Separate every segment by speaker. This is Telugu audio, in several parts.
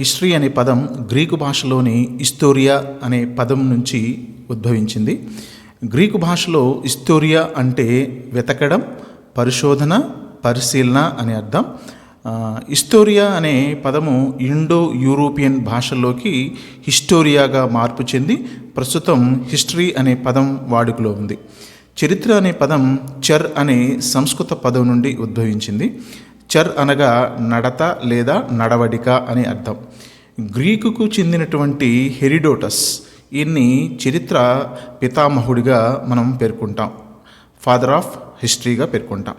Speaker 1: హిస్టరీ అనే పదం గ్రీకు భాషలోని ఇస్తోరియా అనే పదం నుంచి ఉద్భవించింది. గ్రీకు భాషలో ఇస్తోరియా అంటే వెతకడం పరిశోధన పరిశీలన అనే అర్థం. ఆ, ఇస్తోరియా అనే పదము ఇండో యూరోపియన్ భాషల్లోకి హిస్టోరియాగా మార్పు చెంది ప్రస్తుతం హిస్టరీ అనే పదం వాడుకలో ఉంది. చరిత్ర అనే పదం చర్ అనే సంస్కృత పదం నుండి ఉద్భవించింది. చర్ అనగా నడత లేదా నడవడిక అని అర్థం. గ్రీకుకు చెందినటువంటి హెరిడోటస్ ఈయన్ని చరిత్ర పితామహుడిగా మనం పేర్కొంటాం. Father of హిస్టరీగా పేర్కొంటాం.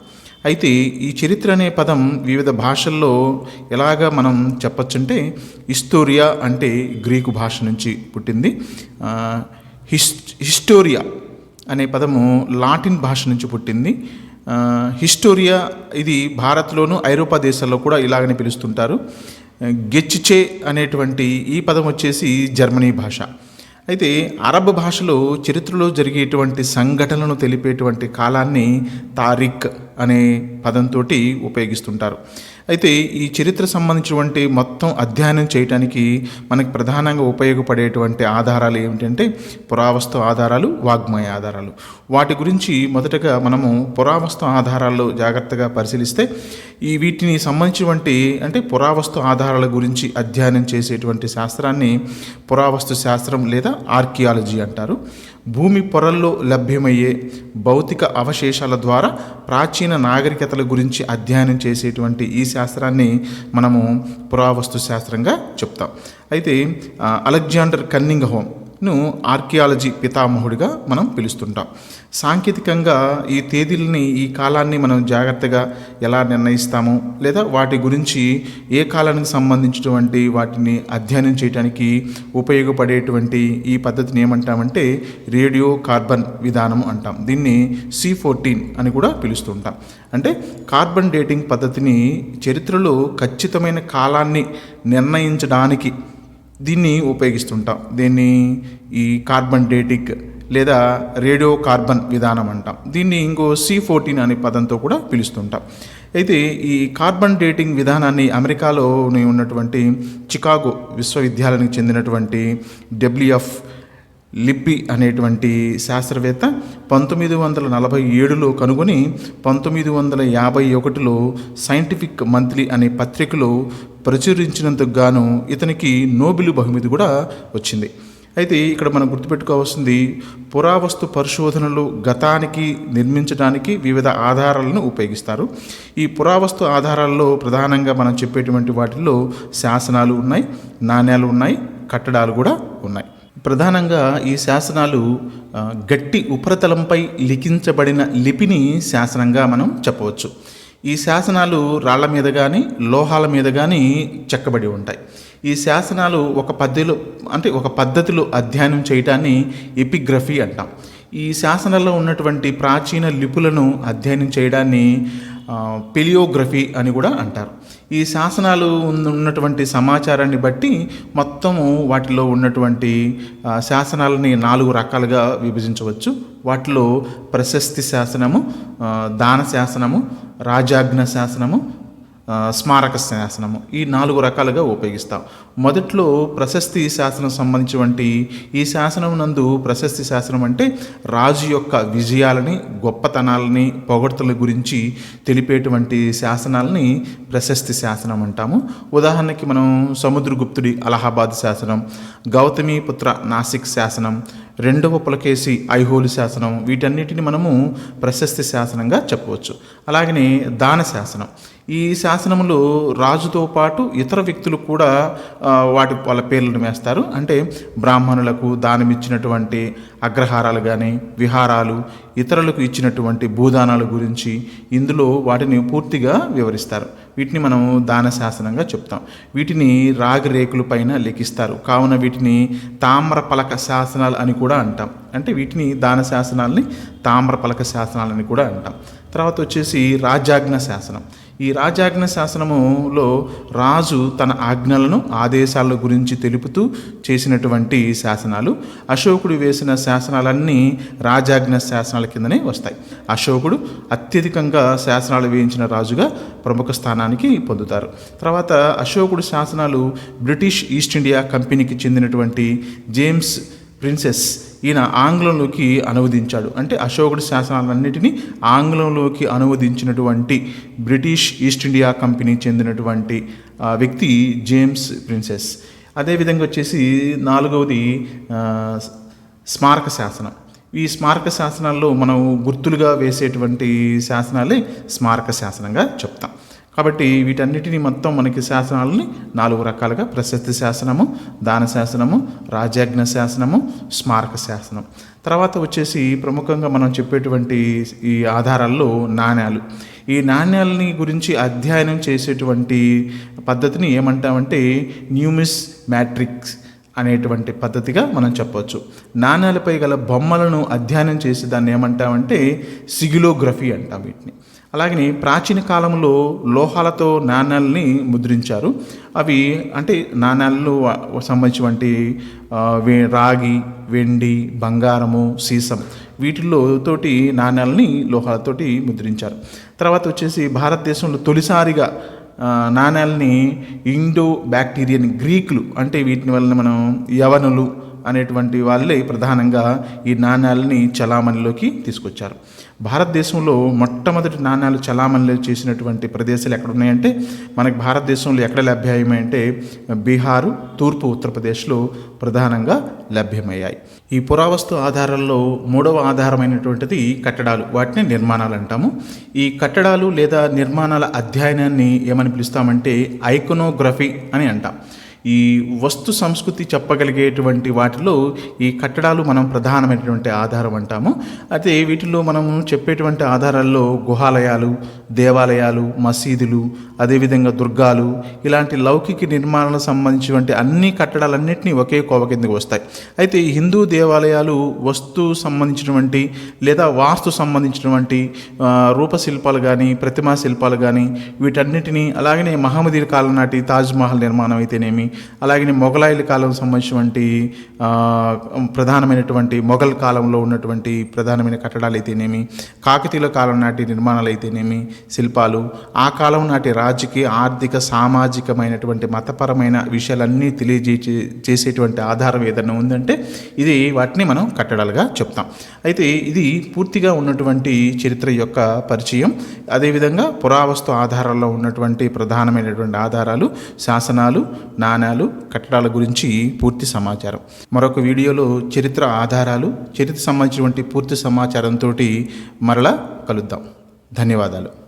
Speaker 1: అయితే ఈ చరిత్ర అనే పదం వివిధ భాషల్లో ఎలాగా మనం చెప్పచ్చంటే హిస్టోరియా అంటే గ్రీకు భాష నుంచి పుట్టింది. హిస్ హిస్టోరియా అనే పదము లాటిన్ భాష నుంచి పుట్టింది. హిస్టోరియా ఇది భారత్లోను ఐరోపా దేశాల్లో కూడా ఇలాగనే పిలుస్తుంటారు. గెచ్చిచే అనేటువంటి ఈ పదం వచ్చేసి జర్మనీ భాష. అయితే అరబ్ భాషలో చరిత్రలో జరిగేటువంటి సంఘటనలను తెలిపేటువంటి కాలాన్ని తారిక్ అనే పదంతో ఉపయోగిస్తుంటారు. అయితే ఈ చరిత్ర సంబంధించినటువంటి మొత్తం అధ్యయనం చేయడానికి మనకి ప్రధానంగా ఉపయోగపడేటువంటి ఆధారాలు ఏమిటంటే పురావస్తు ఆధారాలు వాగ్మయ ఆధారాలు. వాటి గురించి మొదటగా మనము పురావస్తు ఆధారాల్లో జాగ్రత్తగా పరిశీలిస్తే ఈ వీటిని సంబంధించినటువంటి అంటే పురావస్తు ఆధారాల గురించి అధ్యయనం చేసేటువంటి శాస్త్రాన్ని పురావస్తు శాస్త్రం లేదా ఆర్కియాలజీ అంటారు. భూమి పొరల్లో లభ్యమయ్యే భౌతిక అవశేషాల ద్వారా ప్రాచీన నాగరికతల గురించి అధ్యయనం చేసేటువంటి ఈ శాస్త్రాన్ని మనము పురావస్తు శాస్త్రంగా చెప్తాం. అయితే అలెగ్జాండర్ కన్నింగ్ హోమ్ ను ఆర్కియాలజీ పితామహుడిగా మనం పిలుస్తుంటాం. సాంకేతికంగా ఈ తేదీలని ఈ కాలాన్ని మనం జాగ్రత్తగా ఎలా నిర్ణయిస్తాము లేదా వాటి గురించి ఏ కాలానికి సంబంధించినటువంటి వాటిని అధ్యయనం చేయడానికి ఉపయోగపడేటువంటి ఈ పద్ధతిని ఏమంటామంటే రేడియో కార్బన్ విధానం అంటాం. దీన్ని సి ఫోర్టీన్ అని కూడా పిలుస్తుంటాం. అంటే కార్బన్ డేటింగ్ పద్ధతిని చరిత్రలో ఖచ్చితమైన కాలాన్ని నిర్ణయించడానికి దీన్ని ఉపయోగిస్తుంటాం. దీన్ని ఈ కార్బన్ డేటిక్ లేదా రేడియో కార్బన్ విధానం అంటాం. దీన్ని ఇంకో సి ఫోర్టీన్ అనే పదంతో కూడా పిలుస్తుంటాం. అయితే ఈ కార్బన్ డేటింగ్ విధానాన్ని అమెరికాలోని ఉన్నటువంటి చికాగో విశ్వవిద్యాలయానికి చెందినటువంటి డబ్ల్యూఎఫ్ లిబ్బి అనేటువంటి శాస్త్రవేత్త పంతొమ్మిది వందల నలభై ఏడులో కనుగొని పంతొమ్మిది వందల యాభై ఒకటిలో సైంటిఫిక్ మంత్లీ అనే పత్రికలో ప్రచురించినందుకు గాను ఇతనికి నోబెల్ బహుమతి కూడా వచ్చింది. అయితే ఇక్కడ మనం గుర్తుపెట్టుకోవాల్సింది పురావస్తు పరిశోధనలు గతానికి నిర్మించడానికి వివిధ ఆధారాలను ఉపయోగిస్తారు. ఈ పురావస్తు ఆధారాల్లో ప్రధానంగా మనం చెప్పేటువంటి వాటిల్లో శాసనాలు ఉన్నాయి నాణ్యాలు ఉన్నాయి కట్టడాలు కూడా ఉన్నాయి. ప్రధానంగా ఈ శాసనాలు గట్టి ఉపరితలంపై లిఖించబడిన లిపిని శాసనంగా మనం చెప్పవచ్చు. ఈ శాసనాలు రాళ్ళ మీద కానీ లోహాల మీద కానీ చెక్కబడి ఉంటాయి. ఈ శాసనాలు ఒక పద్ధతిలో అంటే ఒక పద్ధతిలో అధ్యయనం చేయటాన్ని ఎపిగ్రఫీ అంటాం. ఈ శాసనాల్లో ఉన్నటువంటి ప్రాచీన లిపులను అధ్యయనం చేయడాన్ని పిలియోగ్రఫీ పెలియోగ్రఫీ అని కూడా అంటారు. ఈ శాసనాలు ఉన్నటువంటి సమాచారాన్ని బట్టి మొత్తము వాటిలో ఉన్నటువంటి శాసనాలని నాలుగు రకాలుగా విభజించవచ్చు. వాటిలో ప్రశస్తి శాసనము దాన శాసనము రాజాజ్ఞ శాసనము స్మారక శాసనము. ఈ నాలుగు రకాలుగా ఉపయోగిస్తాం. మొదట్లో ప్రశస్తి శాసనం సంబంధించినటువంటి ఈ శాసనం నందు ప్రశస్తి శాసనం అంటే రాజు యొక్క విజయాలని గొప్పతనాలని పొగడ్తల గురించి తెలిపేటువంటి శాసనాలని ప్రశస్తి శాసనం అంటాము. ఉదాహరణకి మనం సముద్రగుప్తుడి అలహాబాద్ శాసనం గౌతమి పుత్ర నాసిక్ శాసనం రెండవ పులకేసి ఐహోలు శాసనం వీటన్నిటిని మనము ప్రశస్తి శాసనంగా చెప్పవచ్చు. అలాగనే దాన శాసనం. ఈ శాసనంలో రాజుతో పాటు ఇతర వ్యక్తులు కూడా వాటి వాళ్ళ పేర్లను వేస్తారు. అంటే బ్రాహ్మణులకు దానమిచ్చినటువంటి అగ్రహారాలు కానీ విహారాలు ఇతరులకు ఇచ్చినటువంటి భూదానాల గురించి ఇందులో వాటిని పూర్తిగా వివరిస్తారు. వీటిని మనం దాన శాసనంగా చెప్తాం. వీటిని రాగి రేకుల పైన లిఖిస్తారు. కావున వీటిని తామ్ర పలక శాసనాలు అని కూడా అంటాం. అంటే వీటిని దాన శాసనాలని తామ్ర పలక శాసనాలని కూడా అంటాం. తర్వాత వచ్చేసి రాజ్యాజ్ఞ శాసనం. ఈ రాజాజ్ఞ శాసనములో రాజు తన ఆజ్ఞలను ఆదేశాల గురించి తెలుపుతూ చేసినటువంటి శాసనాలు. అశోకుడు వేసిన శాసనాలన్నీ రాజాజ్ఞ శాసనాల కిందనే వస్తాయి. అశోకుడు అత్యధికంగా శాసనాలు వేయించిన రాజుగా ప్రముఖ స్థానానికి పొందుతారు. తర్వాత అశోకుడు శాసనాలు బ్రిటిష్ ఈస్ట్ ఇండియా కంపెనీకి చెందినటువంటి జేమ్స్ ప్రిన్సెస్ ఈయన ఆంగ్లంలోకి అనువదించాడు. అంటే అశోకుడి శాసనాలన్నిటినీ ఆంగ్లంలోకి అనువదించినటువంటి బ్రిటిష్ ఈస్ట్ ఇండియా కంపెనీ చెందినటువంటి వ్యక్తి జేమ్స్ ప్రిన్సెస్. అదేవిధంగా వచ్చేసి నాలుగవది స్మారక శాసనం. ఈ స్మారక శాసనాల్లో మనం గుర్తులుగా వేసేటువంటి శాసనాలే స్మారక శాసనంగా చెప్తాం. కాబట్టి వీటన్నిటిని మొత్తం మనకి శాసనాలని నాలుగు రకాలుగా ప్రశస్తి శాసనము దాన శాసనము రాజాజ్ఞ శాసనము స్మారక శాసనం. తర్వాత వచ్చేసి ప్రముఖంగా మనం చెప్పేటువంటి ఈ ఆధారాల్లో నాణ్యాలు. ఈ నాణ్యాలని గురించి అధ్యయనం చేసేటువంటి పద్ధతిని ఏమంటామంటే న్యూమిస్ మ్యాట్రిక్స్ అనేటువంటి పద్ధతిగా మనం చెప్పవచ్చు నాణ్యాలపై గల బొమ్మలను అధ్యయనం చేసి దాన్ని ఏమంటామంటే సిగిలోగ్రఫీ అంటాం వీటిని. అలాగని ప్రాచీన కాలంలో లోహాలతో నాణ్యాలని ముద్రించారు. అవి అంటే నాణ్యాలలో సంబంధించినటువంటి రాగి వెండి బంగారము సీసం వీటిల్లో తోటి నాణ్యాలని లోహాలతోటి ముద్రించారు. తర్వాత వచ్చేసి భారతదేశంలో తొలిసారిగా నాణ్యాలని ఇండో బ్యాక్టీరియన్ గ్రీకులు అంటే వీటిని వలన మనం యవనులు అనేటువంటి వాళ్ళే ప్రధానంగా ఈ నాణ్యాలని చలామణిలోకి తీసుకొచ్చారు. భారతదేశంలో మొట్టమొదటి నాణ్యాలు చలామణిలో చేసినటువంటి ప్రదేశాలు ఎక్కడ ఉన్నాయంటే మనకి భారతదేశంలో ఎక్కడ లభ్యమయ్యాయంటే బీహారు తూర్పు ఉత్తరప్రదేశ్లో ప్రధానంగా లభ్యమయ్యాయి. ఈ పురావస్తు ఆధారాల్లో మూడవ ఆధారమైనటువంటిది కట్టడాలు వాటిని నిర్మాణాలు అంటాము. ఈ కట్టడాలు లేదా నిర్మాణాల అధ్యయనాన్ని ఏమని పిలుస్తామంటే ఐకోనోగ్రఫీ అని అంటాం. ఈ వస్తు సంస్కృతి చెప్పగలిగేటువంటి వాటిలో ఈ కట్టడాలు మనం ప్రధానమైనటువంటి ఆధారం అంటాము. అయితే వీటిలో మనం చెప్పేటువంటి ఆధారాల్లో గుహాలయాలు దేవాలయాలు మసీదులు అదేవిధంగా దుర్గాలు ఇలాంటి లౌకిక నిర్మాణాలకు సంబంధించినటువంటి అన్ని కట్టడాలన్నింటినీ ఒకే కోవ కిందకి వస్తాయి. అయితే ఈ హిందూ దేవాలయాలు వస్తు సంబంధించినటువంటి లేదా వాస్తు సంబంధించినటువంటి రూపశిల్పాలు కానీ ప్రతిమా శిల్పాలు కానీ వీటన్నిటినీ అలాగనే మహమ్మదీర్ కాలం నాటి తాజ్మహల్ నిర్మాణం అయితేనేమి అలాగే మొఘలాయిల కాలం సంబంధించినటువంటి ప్రధానమైనటువంటి మొఘల్ కాలంలో ఉన్నటువంటి ప్రధానమైన కట్టడాలు అయితేనేమి కాకతీయుల కాలం నాటి నిర్మాణాలు అయితేనేమి శిల్పాలు ఆ కాలం నాటి రాజకీయ ఆర్థిక సామాజికమైనటువంటి మతపరమైన విషయాలన్నీ తెలియజే చేసేటువంటి ఆధారం ఏదైనా ఉందంటే ఇది వాటిని మనం కట్టడాలుగా చెప్తాం. అయితే ఇది పూర్తిగా ఉన్నటువంటి చరిత్ర యొక్క పరిచయం. అదేవిధంగా పురావస్తు ఆధారాల్లో ఉన్నటువంటి ప్రధానమైనటువంటి ఆధారాలు శాసనాలు స్థానాలు కట్టడాల గురించి పూర్తి సమాచారం. మరొక వీడియోలో చరిత్ర ఆధారాలు చరిత్ర సంబంధించినటువంటి పూర్తి సమాచారంతో మరలా కలుద్దాం. ధన్యవాదాలు.